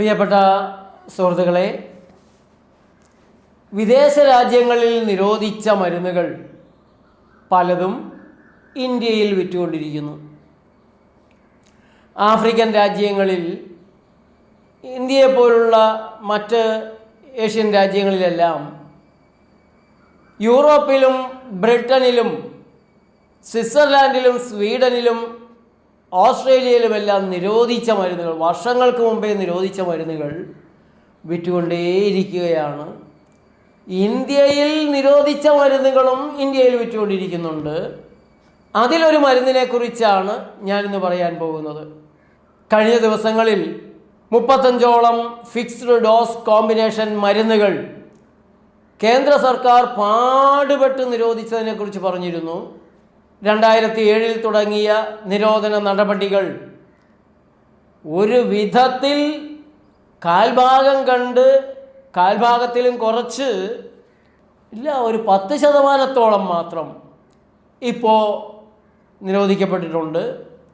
പ്രിയപ്പെട്ട സുഹൃത്തുക്കളെ വിദേശ രാജ്യങ്ങളിൽ നിരോധിച്ച മരുന്നുകൾ പലതും ഇന്ത്യയിൽ വിറ്റുകൊണ്ടിരിക്കുന്നു. ആഫ്രിക്കൻ രാജ്യങ്ങളിൽ ഇന്ത്യയെപ്പോലുള്ള മറ്റ് ഏഷ്യൻ രാജ്യങ്ങളിലെല്ലാം യൂറോപ്പിലും ബ്രിട്ടനിലും സ്വിറ്റ്സർലാൻഡിലും സ്വീഡനിലും ഓസ്ട്രേലിയയിലുമെല്ലാം നിരോധിച്ച മരുന്നുകൾ വർഷങ്ങൾക്ക് മുമ്പേ നിരോധിച്ച മരുന്നുകൾ വിറ്റുകൊണ്ടേയിരിക്കുകയാണ്. ഇന്ത്യയിൽ നിരോധിച്ച മരുന്നുകളും ഇന്ത്യയിൽ വിറ്റുകൊണ്ടിരിക്കുന്നുണ്ട്. അതിലൊരു മരുന്നിനെക്കുറിച്ചാണ് ഞാനിന്ന് പറയാൻ പോകുന്നത്. കഴിഞ്ഞ ദിവസങ്ങളിൽ മുപ്പത്തഞ്ചോളം ഫിക്സ്ഡ് ഡോസ് കോമ്പിനേഷൻ മരുന്നുകൾ കേന്ദ്ര സർക്കാർ പാടുപെട്ട് നിരോധിച്ചതിനെക്കുറിച്ച് പറഞ്ഞിരുന്നു. രണ്ടായിരത്തി ഏഴിൽ തുടങ്ങിയ നിരോധന നടപടികൾ ഒരു വിധത്തിൽ കാൽഭാഗം കണ്ട് കാൽഭാഗത്തിലും കുറച്ച് ഇല്ല ഒരു പത്ത് ശതമാനത്തോളം മാത്രം ഇപ്പോൾ നിരോധിക്കപ്പെട്ടിട്ടുണ്ട്.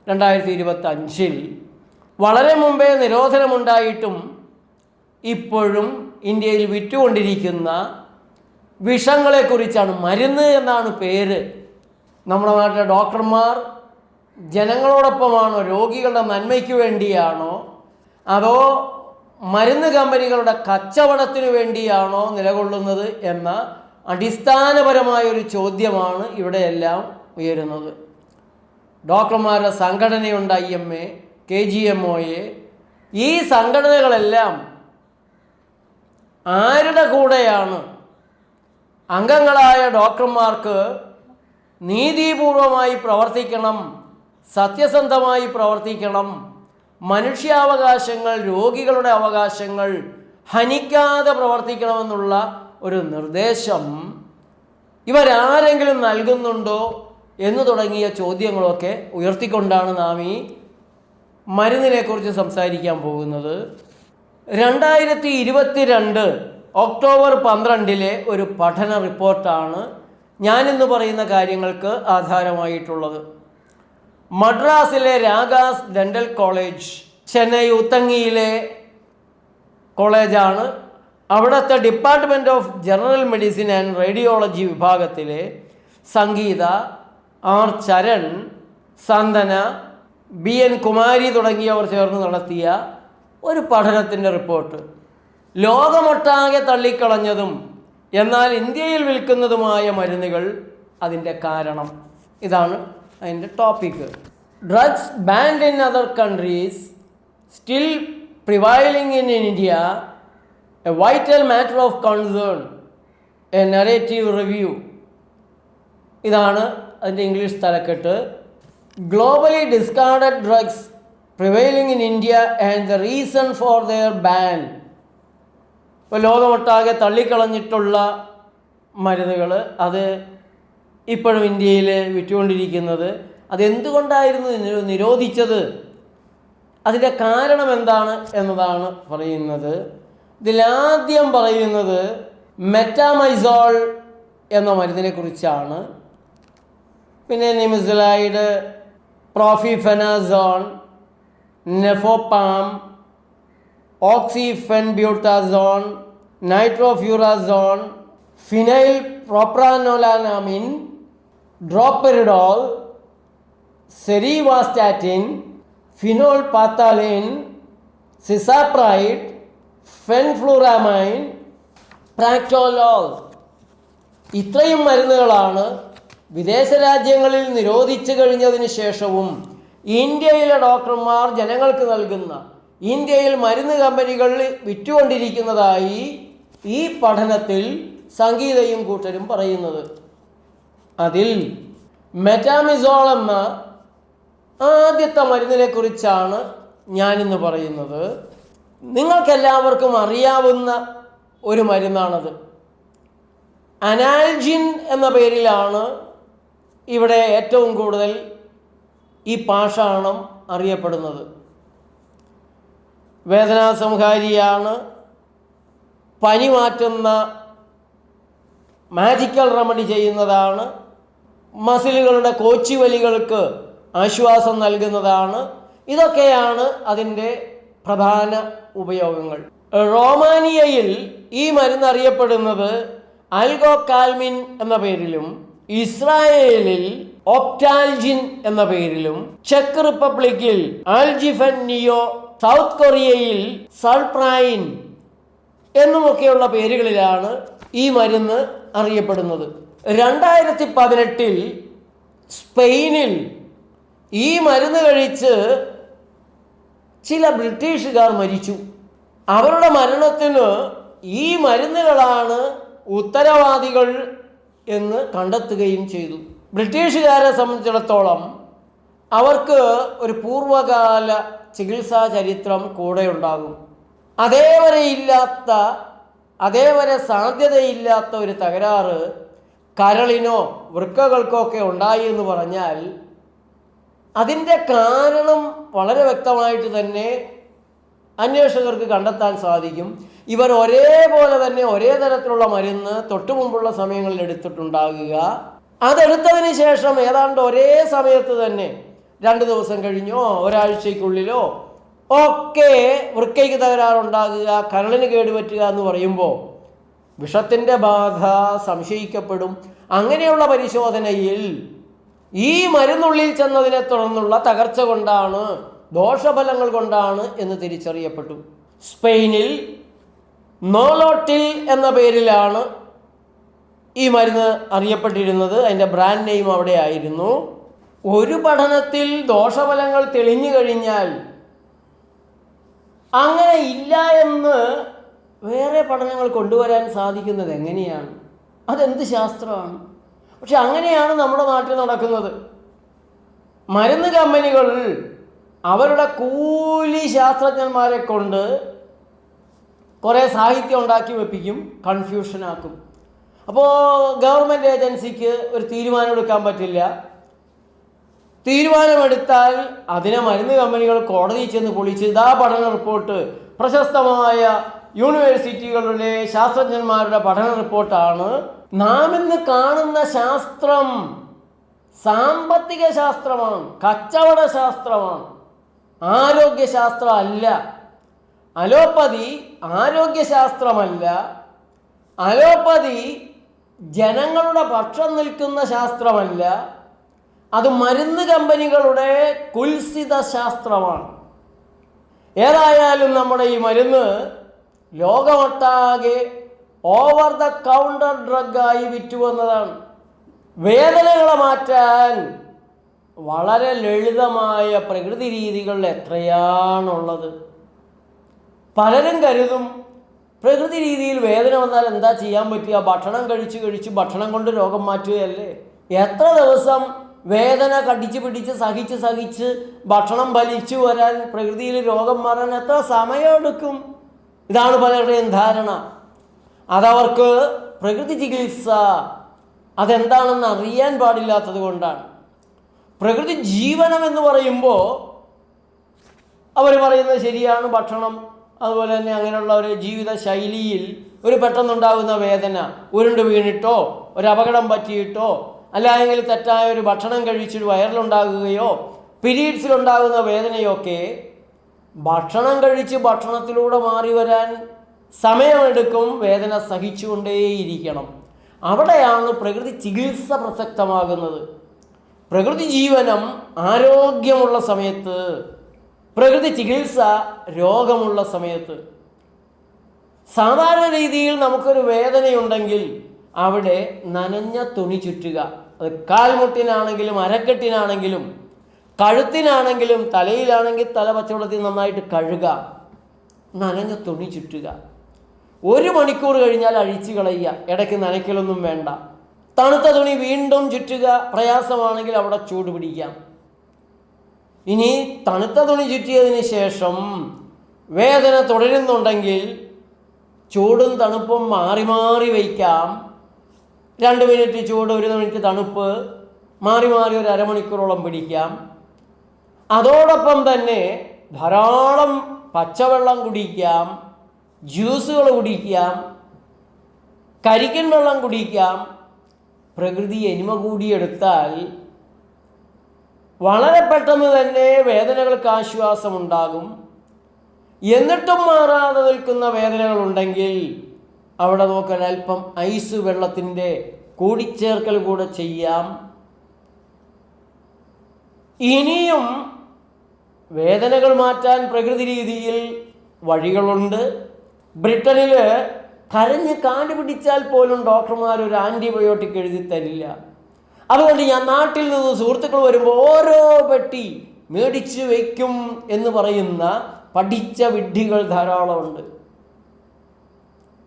രണ്ടായിരത്തി ഇരുപത്തി അഞ്ചിൽ വളരെ മുമ്പേ നിരോധനമുണ്ടായിട്ടും ഇപ്പോഴും ഇന്ത്യയിൽ വിറ്റുകൊണ്ടിരിക്കുന്ന വിഷങ്ങളെക്കുറിച്ചാണ് മരുന്ന് എന്നാണ് പേര്. നമ്മുടെ നാട്ടിലെ ഡോക്ടർമാർ ജനങ്ങളോടൊപ്പമാണോ? രോഗികളുടെ നന്മയ്ക്ക് വേണ്ടിയാണോ? അതോ മരുന്ന് കമ്പനികളുടെ കച്ചവടത്തിനു വേണ്ടിയാണോ നിലകൊള്ളുന്നത് എന്ന അടിസ്ഥാനപരമായൊരു ചോദ്യമാണ് ഇവിടെയെല്ലാം ഉയരുന്നത്. ഡോക്ടർമാരുടെ സംഘടനയുണ്ട് I M A K G M O A. ഈ സംഘടനകളെല്ലാം ആരുടെ കൂടെയാണ്? അംഗങ്ങളായ ഡോക്ടർമാർക്ക് നീതിപൂർവമായി പ്രവർത്തിക്കണം സത്യസന്ധമായി പ്രവർത്തിക്കണം. മനുഷ്യാവകാശങ്ങൾ രോഗികളുടെ അവകാശങ്ങൾ ഹനിക്കാതെ പ്രവർത്തിക്കണമെന്നുള്ള ഒരു നിർദ്ദേശം ഇവരാരെങ്കിലും നൽകുന്നുണ്ടോ എന്ന് തുടങ്ങിയ ചോദ്യങ്ങളൊക്കെ ഉയർത്തിക്കൊണ്ടാണ് നാം ഈ മരുന്നിനെക്കുറിച്ച് സംസാരിക്കാൻ പോകുന്നത്. രണ്ടായിരത്തി ഇരുപത്തിരണ്ട് ഒക്ടോബർ പന്ത്രണ്ടിലെ ഒരു പഠന റിപ്പോർട്ടാണ് ഞാനിന്ന് പറയുന്ന കാര്യങ്ങൾക്ക് ആധാരമായിട്ടുള്ളത്. മദ്രാസിലെ രാഗാസ് ഡെന്റൽ കോളേജ് ചെന്നൈ ഉത്തങ്ങിയിലെ കോളേജാണ്. അവിടുത്തെ department of general medicine and radiology വിഭാഗത്തിലെ Sangeetha R Charan Sandana B N Kumari തുടങ്ങിയവർ ചേർന്ന് നടത്തിയ ഒരു പഠനത്തിന്റെ റിപ്പോർട്ട്. ലോകമൊട്ടാകെ തള്ളിക്കളഞ്ഞതും എന്നാൽ ഇന്ത്യയിൽ വിൽക്കുന്നതുമായ മരുന്നുകൾ അതിന്റെ കാരണം. ഇതാണ് അതിന്റെ topic drugs banned in other countries still prevailing in India a vital matter of concern a narrative review ഇതാണ് അതിന്റെ ഇംഗ്ലീഷ് തലക്കെട്ട്. Globally discarded drugs prevailing in India and the reason for their ban ഇപ്പോൾ ലോകമൊട്ടാകെ തള്ളിക്കളഞ്ഞിട്ടുള്ള മരുന്നുകൾ അത് ഇപ്പോഴും ഇന്ത്യയിൽ വിറ്റുകൊണ്ടിരിക്കുന്നത്. അതെന്തുകൊണ്ടായിരുന്നു നിരോ- നിരോധിച്ചത്? അതിന്റെ കാരണം എന്താണ് എന്നതാണ് പറയുന്നത്. ഇതിലാദ്യം പറയുന്നത് മെറ്റാമൈസോൾ എന്ന മരുന്നിനെ കുറിച്ചാണ് പിന്നെ നിമിസലൈഡ് പ്രോഫിഫെനാസോൺ നെഫോപാം ഓക്സിഫെൻബ്യൂട്ടാസോൺ നൈട്രോഫ്യൂറാസോൺ ഫിനൈൽ പ്രോപ്രാനോലാനാമിൻ ഡ്രോപ്പെറിഡോൾ സെരീവാസ്റ്റാറ്റിൻ ഫിനോൾ പാത്താലിൻ സിസാപ്രൈഡ് ഫെൻഫ്ലൂറാമൈൻ പ്രാക്ടോലോൾ. ഇത്രയും മരുന്നുകളാണ് വിദേശ രാജ്യങ്ങളിൽ നിരോധിച്ചു കഴിഞ്ഞതിന് ശേഷവും ഇന്ത്യയിലെ ഡോക്ടർമാർ ജനങ്ങൾക്ക് നൽകുന്ന ഇന്ത്യയിൽ മരുന്ന് കമ്പനികൾ വിറ്റുകൊണ്ടിരിക്കുന്നതായി ഈ പഠനത്തിൽ സംഗീതയും കൂട്ടരും പറയുന്നത്. അതിൽ മെറ്റാമിസോൾ എന്ന ആദ്യത്തെ മരുന്നിനെ കുറിച്ചാണ് ഞാനിന്ന് പറയുന്നത്. നിങ്ങൾക്കെല്ലാവർക്കും അറിയാവുന്ന ഒരു മരുന്നാണത്. അനാൽജിൻ എന്ന പേരിലാണ് ഇവിടെ ഏറ്റവും കൂടുതൽ ഈ പാഷാണം അറിയപ്പെടുന്നത്. വേദനാസംഹാരിയാണ് പനി മാറ്റുന്ന മാജിക്കൽ റെമഡി ചെയ്യുന്നതാണ്. മസിലുകളുടെ കോച്ചിവലികൾക്ക് ആശ്വാസം നൽകുന്നതാണ്. ഇതൊക്കെയാണ് അതിന്റെ പ്രധാന ഉപയോഗങ്ങൾ. റോമാനിയയിൽ ഈ മരുന്ന് അറിയപ്പെടുന്നത് അൽഗോകാൽമിൻ എന്ന പേരിലും ഇസ്രായേലിൽ ഓപ്റ്റാൽജിൻ എന്ന പേരിലും ചെക്ക് റിപ്പബ്ലിക്കിൽ ആൽജിഫൻ നിയോ സൗത്ത് കൊറിയയിൽ സൾപ്രൈൻ എന്നുമൊക്കെയുള്ള പേരുകളിലാണ് ഈ മരുന്ന് അറിയപ്പെടുന്നത്. രണ്ടായിരത്തി പതിനെട്ടിൽ സ്പെയിനിൽ ഈ മരുന്ന് കഴിച്ച് ചില ബ്രിട്ടീഷുകാർ മരിച്ചു. അവരുടെ മരണത്തിന് ഈ മരുന്നുകളാണ് ഉത്തരവാദികൾ എന്ന് കണ്ടെത്തുകയും ചെയ്തു. ബ്രിട്ടീഷുകാരെ സംബന്ധിച്ചിടത്തോളം അവർക്ക് ഒരു പൂർവകാല ചികിത്സാ ചരിത്രം കൂടെ ഉണ്ടാകും അതേവരെ ഇല്ലാത്ത അതേവരെ സാധ്യതയില്ലാത്ത ഒരു തകരാറ് കരളിനോ വൃക്കകൾക്കോ ഒക്കെ ഉണ്ടായി എന്ന് പറഞ്ഞാൽ അതിന്റെ കാരണം വളരെ വ്യക്തമായിട്ട് തന്നെ അന്വേഷകർക്ക് കണ്ടെത്താൻ സാധിക്കും. ഇവർ ഒരേപോലെ തന്നെ ഒരേ തരത്തിലുള്ള മരുന്ന് തൊട്ടു മുമ്പുള്ള സമയങ്ങളിൽ എടുത്തിട്ടുണ്ടാകുക. അതെടുത്തതിന് ശേഷം ഏതാണ്ട് ഒരേ സമയത്ത് തന്നെ രണ്ട് ദിവസം കഴിഞ്ഞോ ഒരാഴ്ചയ്ക്കുള്ളിലോ ഒക്കെ വൃക്കയ്ക്ക് തകരാറുണ്ടാകുക കരളിന് കേടുപറ്റുക എന്ന് പറയുമ്പോൾ വിഷത്തിന്റെ ബാധ സംശയിക്കപ്പെടും. അങ്ങനെയുള്ള പരിശോധനയിൽ ഈ മരുന്നുള്ളിൽ ചെന്നതിനെ തുടർന്നുള്ള തകർച്ച കൊണ്ടാണ് ദോഷഫലങ്ങൾ കൊണ്ടാണ് എന്ന് തിരിച്ചറിയപ്പെട്ടു. സ്പെയിനിൽ നോലോട്ടിൽ എന്ന പേരിലാണ് ഈ മരുന്ന് അറിയപ്പെട്ടിരുന്നത്. അതിന്റെ ബ്രാൻഡ് നെയിം അവിടെ ആയിരുന്നു. ഒരു പഠനത്തിൽ ദോഷഫലങ്ങൾ തെളിഞ്ഞു കഴിഞ്ഞാൽ അങ്ങനെ ഇല്ല എന്ന് വേറെ പഠനങ്ങൾ കൊണ്ടുവരാൻ സാധിക്കുന്നത് എങ്ങനെയാണ്? അതെന്ത് ശാസ്ത്രമാണ്? പക്ഷെ അങ്ങനെയാണ് നമ്മുടെ നാട്ടിൽ നടക്കുന്നത്. മരുന്ന് കമ്പനികൾ അവരുടെ കൂലി ശാസ്ത്രജ്ഞന്മാരെ കൊണ്ട് കുറേ സാഹിത്യം ഉണ്ടാക്കി വെപ്പിക്കും കൺഫ്യൂഷനാക്കും അപ്പോൾ ഗവൺമെന്റ് ഏജൻസിക്ക് ഒരു തീരുമാനം എടുക്കാൻ പറ്റില്ല. തീരുമാനമെടുത്താൽ അതിനെ മരുന്ന് കമ്പനികൾ കോടതിയിൽ ചെന്ന് പൊളിച്ച് ഇതാ പഠന റിപ്പോർട്ട് പ്രശസ്തമായ യൂണിവേഴ്സിറ്റികളുടെ ശാസ്ത്രജ്ഞന്മാരുടെ പഠന റിപ്പോർട്ടാണ് നാം ഇന്ന് കാണുന്ന ശാസ്ത്രം സാമ്പത്തിക ശാസ്ത്രമാണ് കച്ചവട ശാസ്ത്രമാണ് ആരോഗ്യശാസ്ത്രം അല്ല അലോപ്പതി ആരോഗ്യശാസ്ത്രമല്ല. അലോപ്പതി ജനങ്ങളുടെ പക്ഷം നിൽക്കുന്ന ശാസ്ത്രമല്ല. അത് മരുന്ന് കമ്പനികളുടെ കുൽസിത ശാസ്ത്രമാണ്. ഏതായാലും നമ്മുടെ ഈ മരുന്ന് ലോകമൊട്ടാകെ ഓവർ ദ കൗണ്ടർ ഡ്രഗായി വിറ്റുവന്നതാണ് വേദനകളെ മാറ്റാൻ വളരെ ലളിതമായ പ്രകൃതി രീതികൾ എത്രയാണുള്ളത്. പലരും കരുതും പ്രകൃതി രീതിയിൽ വേദന വന്നാൽ എന്താ ചെയ്യാൻ പറ്റുക? ഭക്ഷണം കഴിച്ച് കഴിച്ച് ഭക്ഷണം കൊണ്ട് രോഗം മാറ്റുകയല്ലേ? എത്ര ദിവസം വേദന കടിച്ചു പിടിച്ച് സഹിച്ച് സഹിച്ച് ഭക്ഷണം വലിച്ചു വരാൻ പ്രകൃതിയിൽ രോഗം മാറാൻ എത്ര സമയമെടുക്കും? ഇതാണ് പലരുടെയും ധാരണ. അതവർക്ക് പ്രകൃതി ചികിത്സ അതെന്താണെന്ന് അറിയാൻ പാടില്ലാത്തത് കൊണ്ടാണ്. പ്രകൃതി ജീവനം എന്ന് പറയുമ്പോൾ അവർ പറയുന്നത് ശരിയാണ് ഭക്ഷണം അതുപോലെ തന്നെ അങ്ങനെയുള്ള ഒരു ജീവിത ശൈലിയിൽ ഒരു പെട്ടെന്നുണ്ടാകുന്ന വേദന ഉരുണ്ട് വീണിട്ടോ ഒരു അപകടം പറ്റിയിട്ടോ അല്ലെങ്കിൽ തെറ്റായ ഒരു ഭക്ഷണം കഴിച്ചിട്ട് വയറിലുണ്ടാകുകയോ പീരീഡ്സിലുണ്ടാകുന്ന വേദനയൊക്കെ ഭക്ഷണം കഴിച്ച് ഭക്ഷണത്തിലൂടെ മാറി വരാൻ സമയമെടുക്കും വേദന സഹിച്ചുകൊണ്ടേയിരിക്കണം. അവിടെയാണ് പ്രകൃതി ചികിത്സ പ്രസക്തമാകുന്നത്. പ്രകൃതി ജീവനം ആരോഗ്യമുള്ള സമയത്ത് പ്രകൃതി ചികിത്സ രോഗമുള്ള സമയത്ത്. സാധാരണ രീതിയിൽ നമുക്കൊരു വേദനയുണ്ടെങ്കിൽ അവിടെ നനഞ്ഞ തുണി ചുറ്റുക. അത് കാൽമുട്ടിനാണെങ്കിലും അരക്കെട്ടിനാണെങ്കിലും കഴുത്തിനാണെങ്കിലും തലയിലാണെങ്കിൽ തല പച്ചവെള്ളത്തിൽ നന്നായിട്ട് കഴുകുക. നനഞ്ഞ തുണി ചുറ്റുക. ഒരു മണിക്കൂർ കഴിഞ്ഞാൽ അഴിച്ചു കളയുക. ഇടയ്ക്ക് നനയ്ക്കലൊന്നും വേണ്ട. തണുത്ത തുണി വീണ്ടും ചുറ്റുക. പ്രയാസമാണെങ്കിൽ അവിടെ ചൂട് പിടിക്കാം. ഇനി തണുത്ത തുണി ചുറ്റിയതിന് ശേഷം വേദന തുടരുന്നുണ്ടെങ്കിൽ ചൂടും തണുപ്പും മാറി മാറി വയ്ക്കാം. രണ്ട് മിനിറ്റ് ചൂട് ഒരു മിനിറ്റ് തണുപ്പ്. മാറി മാറി ഒരു അരമണിക്കൂറോളം പിടിക്കാം. അതോടൊപ്പം തന്നെ ധാരാളം പച്ചവെള്ളം കുടിക്കാം ജ്യൂസുകൾ കുടിക്കാം കരിക്കൻ വെള്ളം കുടിക്കാം. പ്രകൃതി എനിമ കൂടിയെടുത്താൽ വളരെ പെട്ടെന്ന് തന്നെ വേദനകൾക്ക് ആശ്വാസമുണ്ടാകും. എന്നിട്ടും മാറാതെ നിൽക്കുന്ന വേദനകൾ ഉണ്ടെങ്കിൽ അവിടെ നോക്കാൻ അല്പം ഐസ് വെള്ളത്തിന്റെ കൂടിച്ചേർക്കൽ കൂടെ ചെയ്യാം. ഇനിയും വേദനകൾ മാറ്റാൻ പ്രകൃതി രീതിയിൽ വഴികളുണ്ട്. ബ്രിട്ടനിൽ കരഞ്ഞ് കാണ്ടുപിടിച്ചാൽ പിടിച്ചാൽ പോലും ഡോക്ടർമാർ ഒരു ആന്റിബയോട്ടിക് എഴുതി തരില്ല. അതുകൊണ്ട് ഞാൻ നാട്ടിൽ നിന്ന് സുഹൃത്തുക്കൾ വരുമ്പോൾ ഓരോ പെട്ടി മേടിച്ചു വയ്ക്കും എന്ന് പറയുന്ന പഠിച്ച വിഡ്ഢികൾ ധാരാളമുണ്ട്.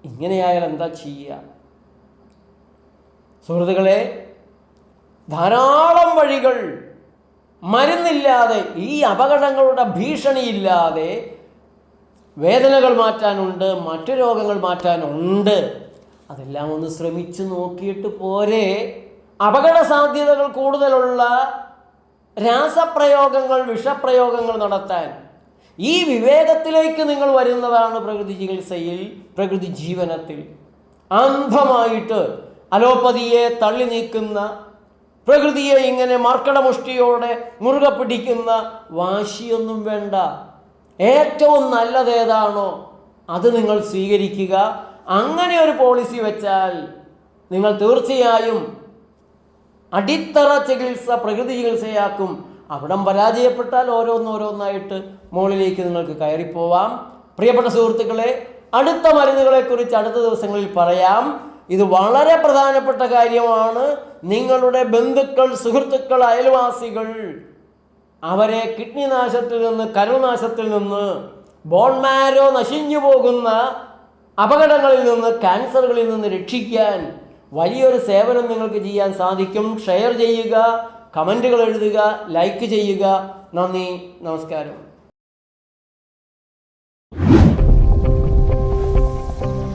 ഇങ്ങനെയായാൽ എന്താ ചെയ്യുക? സുഹൃത്തുക്കളെ ധാരാളം വഴികൾ. മരുന്നില്ലാതെ ഈ അപകടങ്ങളുടെ ഭീഷണിയില്ലാതെ വേദനകൾ മാറ്റാനുണ്ട് മറ്റു രോഗങ്ങൾ മാറ്റാനുണ്ട്. അതെല്ലാം ഒന്ന് ശ്രമിച്ചു നോക്കിയിട്ട് പോരെ. അപകട സാധ്യതകൾ കൂടുതലുള്ള രാസപ്രയോഗങ്ങൾ വിഷപ്രയോഗങ്ങൾ നടത്താൻ. ഈ വിവേകത്തിലേക്ക് നിങ്ങൾ വരുന്നതാണ് പ്രകൃതി ചികിത്സയിൽ പ്രകൃതി ജീവനത്തിൽ. അന്ധമായിട്ട് അലോപ്പതിയെ തള്ളി നീക്കുന്ന പ്രകൃതിയെ ഇങ്ങനെ മർക്കടമുഷ്ടിയോടെ മുറുകെ പിടിക്കുന്ന വാശിയൊന്നും വേണ്ട. ഏറ്റവും നല്ലത് ഏതാണോ അത് നിങ്ങൾ സ്വീകരിക്കുക. അങ്ങനെ ഒരു പോളിസി വെച്ചാൽ നിങ്ങൾ തീർച്ചയായും അടിത്തറ ചികിത്സ പ്രകൃതി ചികിത്സയാക്കും. അവിടം പരാജയപ്പെട്ടാൽ ഓരോന്നോരോന്നായിട്ട് മുകളിലേക്ക് നിങ്ങൾക്ക് കയറിപ്പോവാം. പ്രിയപ്പെട്ട സുഹൃത്തുക്കളെ അടുത്ത മരുന്നുകളെക്കുറിച്ച് അടുത്ത ദിവസങ്ങളിൽ പറയാം. ഇത് വളരെ പ്രധാനപ്പെട്ട കാര്യമാണ്. നിങ്ങളുടെ ബന്ധുക്കൾ സുഹൃത്തുക്കൾ അയൽവാസികൾ അവരെ കിഡ്നി നാശത്തിൽ നിന്ന് കരുനാശത്തിൽ നിന്ന് ബോൺമാരോ നശിഞ്ഞു പോകുന്ന അപകടങ്ങളിൽ നിന്ന് ക്യാൻസറുകളിൽ നിന്ന് രക്ഷിക്കാൻ വലിയൊരു സേവനം നിങ്ങൾക്ക് ചെയ്യാൻ സാധിക്കും. ഷെയർ ചെയ്യുക. കമന്റുകൾ എഴുതുക ലൈക്ക് ചെയ്യുക. നന്ദി നമസ്കാരം.